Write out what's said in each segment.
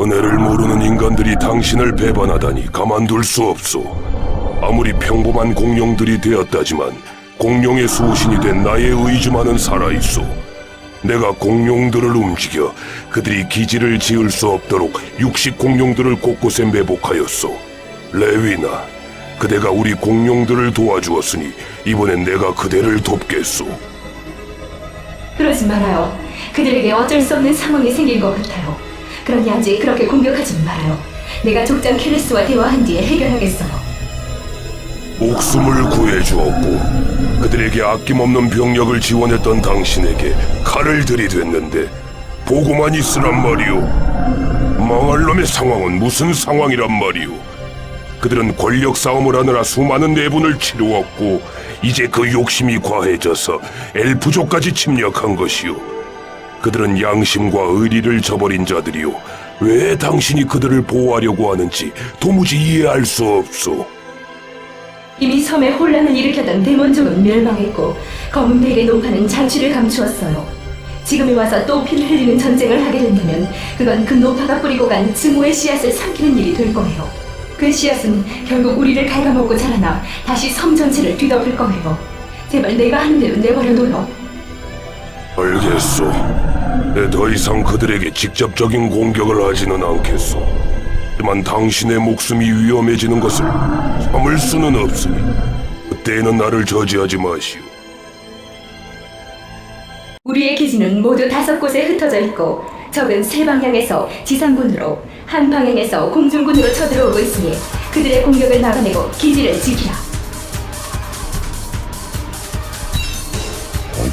은혜를 모르는 인간들이 당신을 배반하다니 가만둘 수 없소. 아무리 평범한 공룡들이 되었다지만 공룡의 수호신이 된 나의 의지만은 살아있소. 내가 공룡들을 움직여 그들이 기지를 지을 수 없도록 육식 공룡들을 곳곳에 매복하였소. 레위나, 그대가 우리 공룡들을 도와주었으니 이번엔 내가 그대를 돕겠소. 그러지 말아요. 그들에게 어쩔 수 없는 상황이 생긴 것 같아요. 그러니 아직 그렇게 공격하지 말아요. 내가 족장 케레스와 대화한 뒤에 해결하겠어요. 목숨을 구해주었고 그들에게 아낌없는 병력을 지원했던 당신에게 칼을 들이댔는데 보고만 있으란 말이오. 망할 놈의 상황은 무슨 상황이란 말이오. 그들은 권력 싸움을 하느라 수많은 내분을 치루었고 이제 그 욕심이 과해져서 엘프족까지 침략한 것이오. 그들은 양심과 의리를 저버린 자들이오. 왜 당신이 그들을 보호하려고 하는지 도무지 이해할 수 없소. 이미 섬에 혼란을 일으켰던 데몬족은 멸망했고 검은 벨의 노파는 자취를 감추었어요. 지금에 와서 또 피를 흘리는 전쟁을 하게 된다면 그건 그 노파가 뿌리고 간 증오의 씨앗을 삼키는 일이 될 거예요. 그 씨앗은 결국 우리를 갉아먹고 자라나 다시 섬 전체를 뒤덮을 거예요. 제발 내가 하는 대로 내버려 둬요. 알겠소. 내 더 이상 그들에게 직접적인 공격을 하지는 않겠소. 하지만 당신의 목숨이 위험해지는 것을 참을 수는 없으니 그때에는 나를 저지하지 마시오. 우리의 기지는 모두 다섯 곳에 흩어져 있고 적은 세 방향에서 지상군으로 한 방향에서 공중군으로 쳐들어오고 있으니 그들의 공격을 막아내고 기지를 지키라.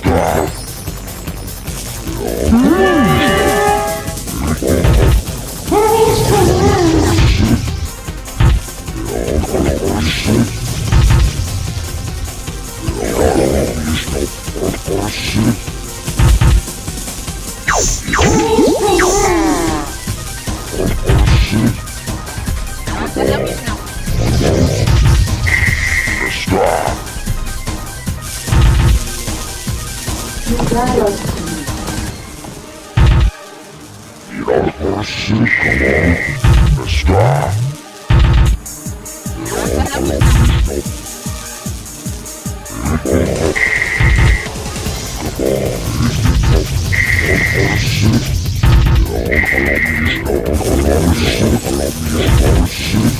Stop! Absolutamente não. Está. Virar para círculo. Está. Virar para círculo. Ongelofelijk, ongelofelijk, ongelofelijk, ongelofelijk.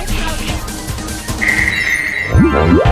Yeah.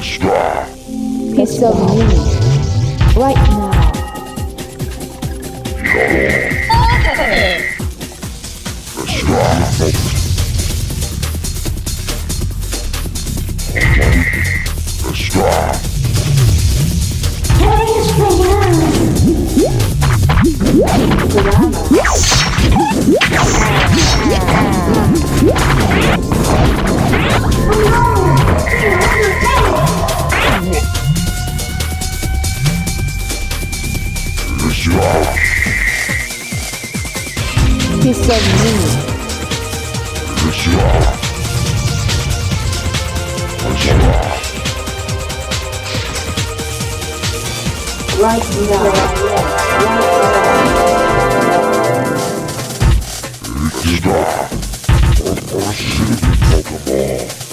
Superstar. Piece of me. Right now. Superstar. Of me. Right now. Right now. Right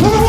Woo!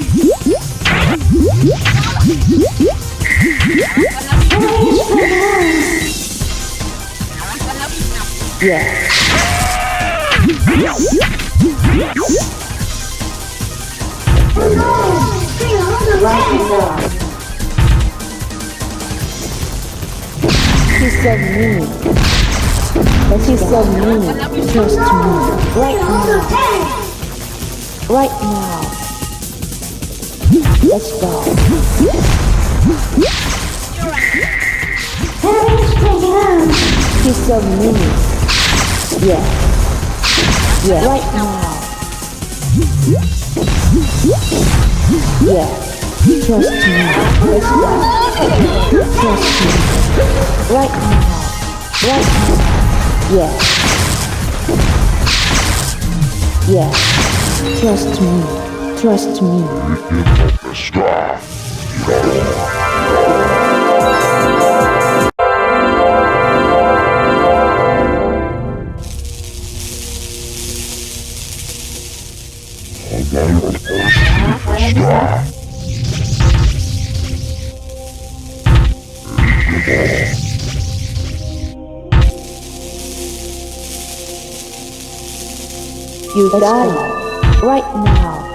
Yeah. She said me. But she said me. to me. Right now. Right now. Let's go. She said me. Yeah. Yeah. Right now. Yeah. Trust me. Let's go. Trust me. Right now. Right now. Yeah. Yeah. Trust me. Trust me. You die. Right now.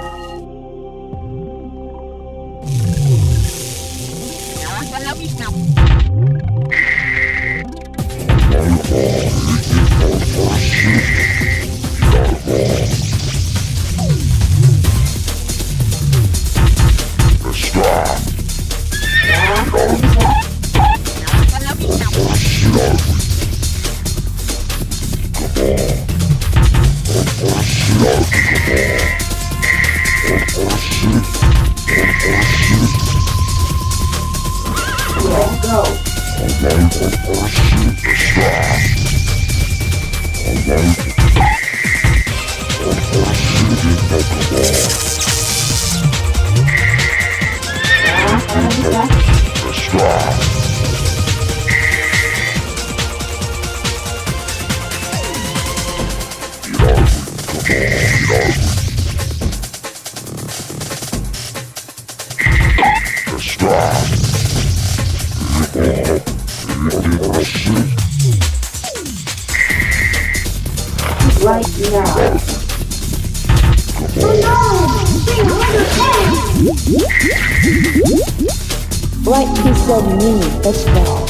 Like he said, me, let's go.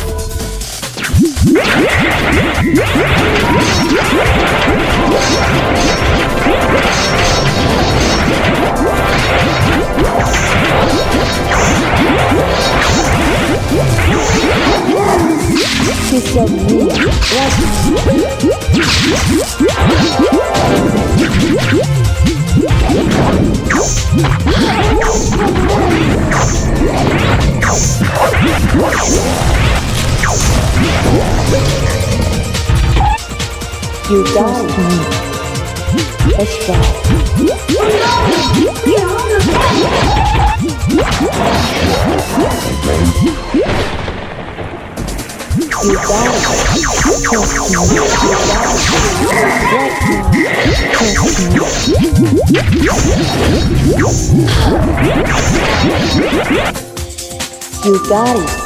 He said, me, let's go. You die to me. Let's go. You die. Trust me. You die. Trust me. Trust me. You got it.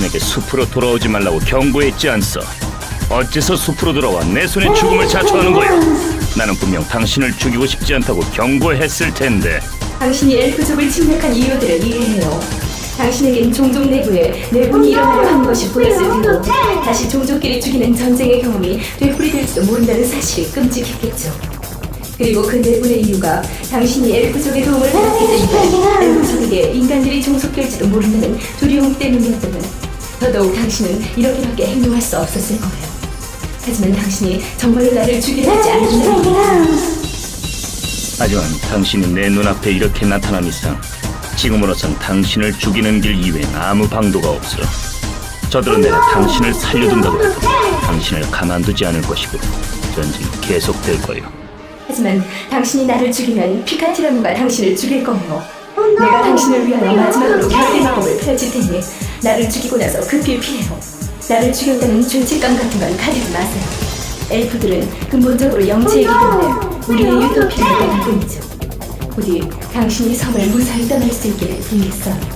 당신에게 숲으로 돌아오지 말라고 경고했지 않소? 어째서 숲으로 돌아와 내 손에 죽음을 자초하는 거야? 나는 분명 당신을 죽이고 싶지 않다고 경고했을 텐데 당신이 엘프족을 침략한 이유들을 이해해요. 당신에겐 종족 내부에 내분이 일어나려 한 것이 보였을 테고 다시 종족끼리 죽이는 전쟁의 경험이 되풀이될지도 모른다는 사실이 끔찍했겠죠. 그리고 그 내분의 이유가 당신이 엘프족의 도움을 받았기 때문에 엘프족에게 인간들이 종속될지도 모른다는 두려움 때문이었다면 더더욱 당신은 이렇게밖에 행동할 수 없었을 거예요. 하지만 당신이 정말로 나를 죽이려 하지 않는다면 하지만 당신이 내 눈앞에 이렇게 나타난 이상 지금으로선 당신을 죽이는 길 이외엔 아무 방도가 없어 저들은 내가 당신을 살려둔다고 해도 당신을 가만두지 않을 것이고 전쟁이 계속될 거요 하지만 당신이 나를 죽이면 피카티라누가 당신을 죽일 거예요. 내가 당신을 위하여 마지막으로 결대 마법을 펼칠 테니 나를 죽이고 나서 급히 피해요. 나를 죽였다는 죄책감 같은 건 가지지 마세요. 엘프들은 근본적으로 영체이기 때문에 우리의 유토피아를 빼는 뿐이죠. 부디 당신이 섬을 무사히 떠날 수 있기를 빌겠어요.